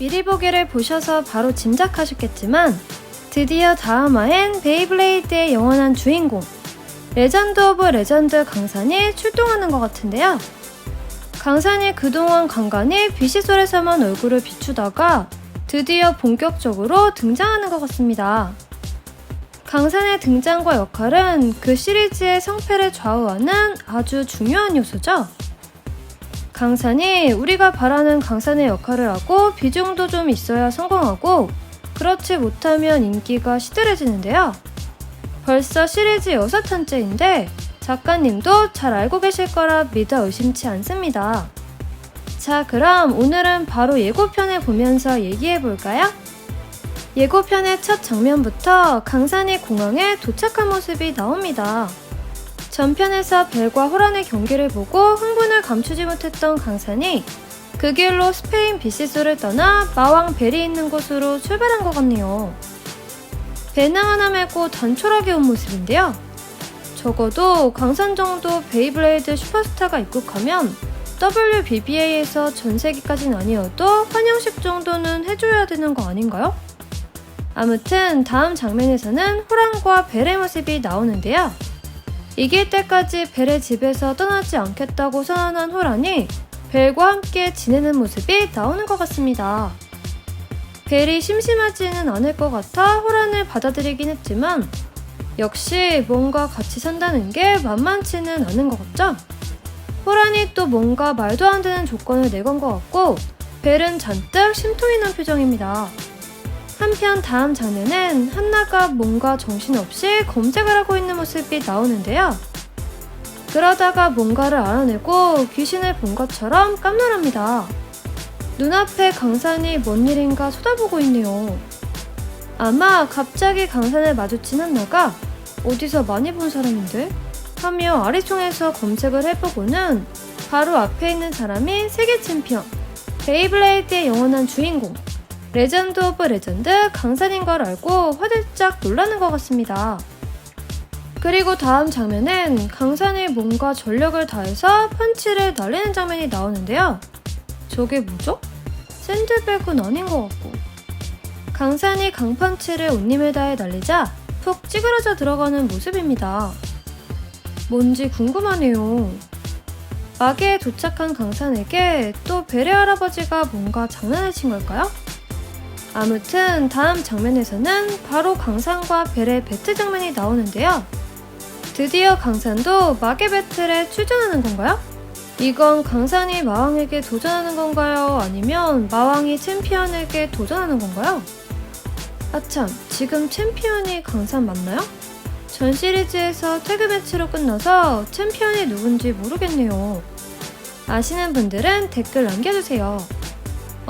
미리 보기를 보셔서 바로 짐작하셨겠지만 드디어 다음 화엔 베이블레이드의 영원한 주인공 레전드 오브 레전드 강산이 출동하는 것 같은데요. 강산이 그동안 간간히 비시솔에서만 얼굴을 비추다가 드디어 본격적으로 등장하는 것 같습니다. 강산의 등장과 역할은 그 시리즈의 성패를 좌우하는 아주 중요한 요소죠. 강산이 우리가 바라는 강산의 역할을 하고 비중도 좀 있어야 성공하고 그렇지 못하면 인기가 시들해지는데요. 벌써 시리즈 6탄째인데 작가님도 잘 알고 계실 거라 믿어 의심치 않습니다. 자, 그럼 오늘은 바로 예고편을 보면서 얘기해 볼까요? 예고편의 첫 장면부터 강산이 공항에 도착한 모습이 나옵니다. 전편에서 벨과 호란의 경기를 보고 흥분을 감추지 못했던 강산이 그 길로 스페인 비시소를 떠나 마왕 벨이 있는 곳으로 출발한 것 같네요. 배낭 하나 메고 단촐하게 온 모습인데요. 적어도 강산 정도 베이블레이드 슈퍼스타가 입국하면 WBBA에서 전 세계까진 아니어도 환영식 정도는 해줘야 되는 거 아닌가요? 아무튼 다음 장면에서는 호랑과 벨의 모습이 나오는데요. 이길 때까지 벨의 집에서 떠나지 않겠다고 선언한 호란이 벨과 함께 지내는 모습이 나오는 것 같습니다. 벨이 심심하지는 않을 것 같아 호란을 받아들이긴 했지만 역시 뭔가 같이 산다는 게 만만치는 않은 것 같죠? 호란이 또 뭔가 말도 안 되는 조건을 내건 것 같고 벨은 잔뜩 심통이 난 표정입니다. 한편 다음 장면은 한나가 뭔가 정신없이 검색을 하고 있는 모습이 나오는데요. 그러다가 뭔가를 알아내고 귀신을 본 것처럼 깜놀합니다. 눈앞에 강산이 뭔 일인가 쳐다보고 있네요. 아마 갑자기 강산을 마주친 한나가 어디서 많이 본 사람인데? 하며 아리송에서 검색을 해보고는 바로 앞에 있는 사람이 세계 챔피언, 베이블레이드의 영원한 주인공, 레전드 오브 레전드 강산인 걸 알고 화들짝 놀라는 것 같습니다. 그리고 다음 장면엔 강산이 뭔가 전력을 다해서 펀치를 날리는 장면이 나오는데요. 저게 뭐죠? 샌드백은 아닌 것 같고. 강산이 강펀치를 온님을 다해 날리자 푹 찌그러져 들어가는 모습입니다. 뭔지 궁금하네요. 마계에 도착한 강산에게 또 베레 할아버지가 뭔가 장난을 친 걸까요? 아무튼 다음 장면에서는 바로 강산과 벨의 배트 장면이 나오는데요. 드디어 강산도 마계 배틀에 출전하는 건가요? 이건 강산이 마왕에게 도전하는 건가요? 아니면 마왕이 챔피언에게 도전하는 건가요? 아참, 지금 챔피언이 강산 맞나요? 전 시리즈에서 태그 매치로 끝나서 챔피언이 누군지 모르겠네요. 아시는 분들은 댓글 남겨주세요.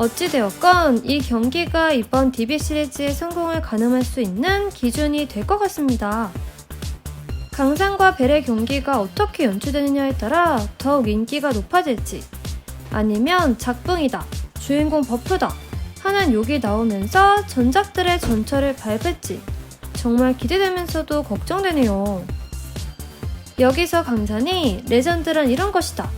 어찌되었건 이 경기가 이번 DB 시리즈의 성공을 가늠할 수 있는 기준이 될 것 같습니다. 강산과 벨의 경기가 어떻게 연출되느냐에 따라 더욱 인기가 높아질지 아니면 작붕이다, 주인공 버프다 하는 욕이 나오면서 전작들의 전철을 밟을지 정말 기대되면서도 걱정되네요. 여기서 강산이 레전드란 이런 것이다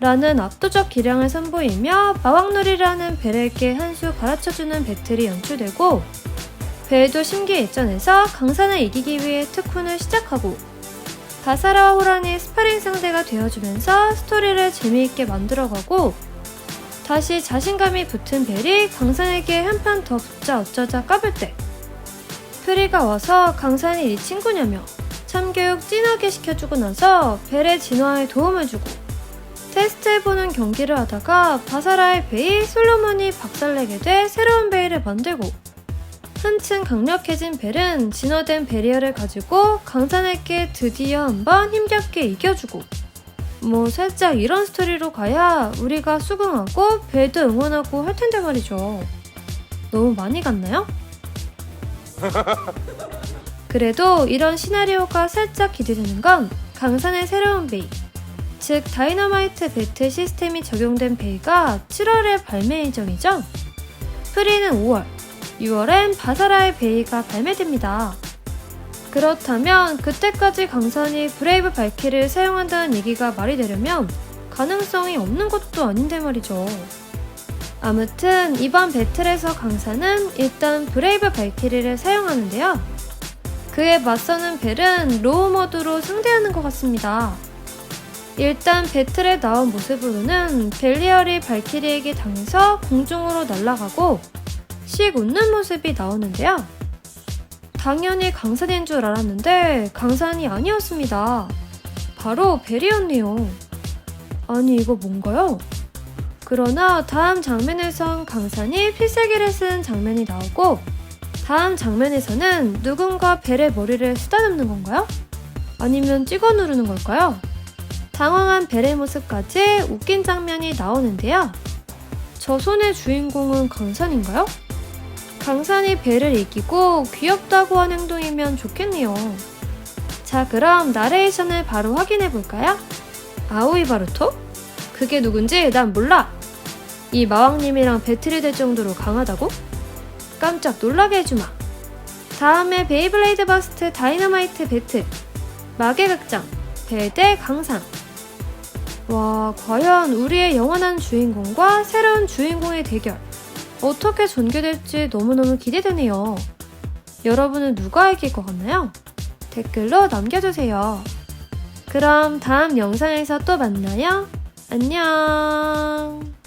라는 압도적 기량을 선보이며 마왕놀이라는 벨에게 한수 가르쳐주는 배틀이 연출되고 벨도 심기일전에서 강산을 이기기 위해 특훈을 시작하고 바사라와 호란이 스파링 상대가 되어주면서 스토리를 재미있게 만들어가고 다시 자신감이 붙은 벨이 강산에게 한 판 더 붙자 어쩌자 까불 때 프리가 와서 강산이 네 친구냐며 참교육 진하게 시켜주고 나서 벨의 진화에 도움을 주고 테스트해보는 경기를 하다가 바사라의 베이 솔로몬이 박살내게 돼 새로운 베이를 만들고 한층 강력해진 벨은 진화된 베리어를 가지고 강산에게 드디어 한번 힘겹게 이겨주고 뭐 살짝 이런 스토리로 가야 우리가 수긍하고 벨도 응원하고 할 텐데 말이죠. 너무 많이 갔나요? 그래도 이런 시나리오가 살짝 기대되는 건 강산의 새로운 베이 즉 다이너마이트 배틀 시스템이 적용된 베이가 7월에 발매 예정이죠. 프리는 5월, 6월엔 바사라의 베이가 발매됩니다. 그렇다면 그때까지 강산이 브레이브 발키를 사용한다는 얘기가 말이 되려면 가능성이 없는 것도 아닌데 말이죠. 아무튼 이번 배틀에서 강사는 일단 브레이브 발키리를 사용하는데요. 그에 맞서는 벨은 로우 모드로 상대하는 것 같습니다. 일단 배틀에 나온 모습으로는 벨리얼이 발키리에게 당해서 공중으로 날아가고 씩 웃는 모습이 나오는데요. 당연히 강산인 줄 알았는데 강산이 아니었습니다. 바로 벨이었네요. 아니 이거 뭔가요? 그러나 다음 장면에선 강산이 필살기를 쓴 장면이 나오고 다음 장면에서는 누군가 벨의 머리를 쓰다듬는 건가요? 아니면 찍어 누르는 걸까요? 당황한 벨의 모습까지 웃긴 장면이 나오는데요. 저 손의 주인공은 강산인가요? 강산이 벨을 이기고 귀엽다고 한 행동이면 좋겠네요. 자, 그럼 나레이션을 바로 확인해 볼까요? 아오이 바루토? 그게 누군지 난 몰라. 이 마왕님이랑 배틀이 될 정도로 강하다고? 깜짝 놀라게 해주마. 다음에 베이블레이드 버스트 다이너마이트 배틀. 마계 극장. 벨대 강산. 와, 과연 우리의 영원한 주인공과 새로운 주인공의 대결. 어떻게 전개될지 너무너무 기대되네요. 여러분은 누가 이길 것 같나요? 댓글로 남겨주세요. 그럼 다음 영상에서 또 만나요. 안녕.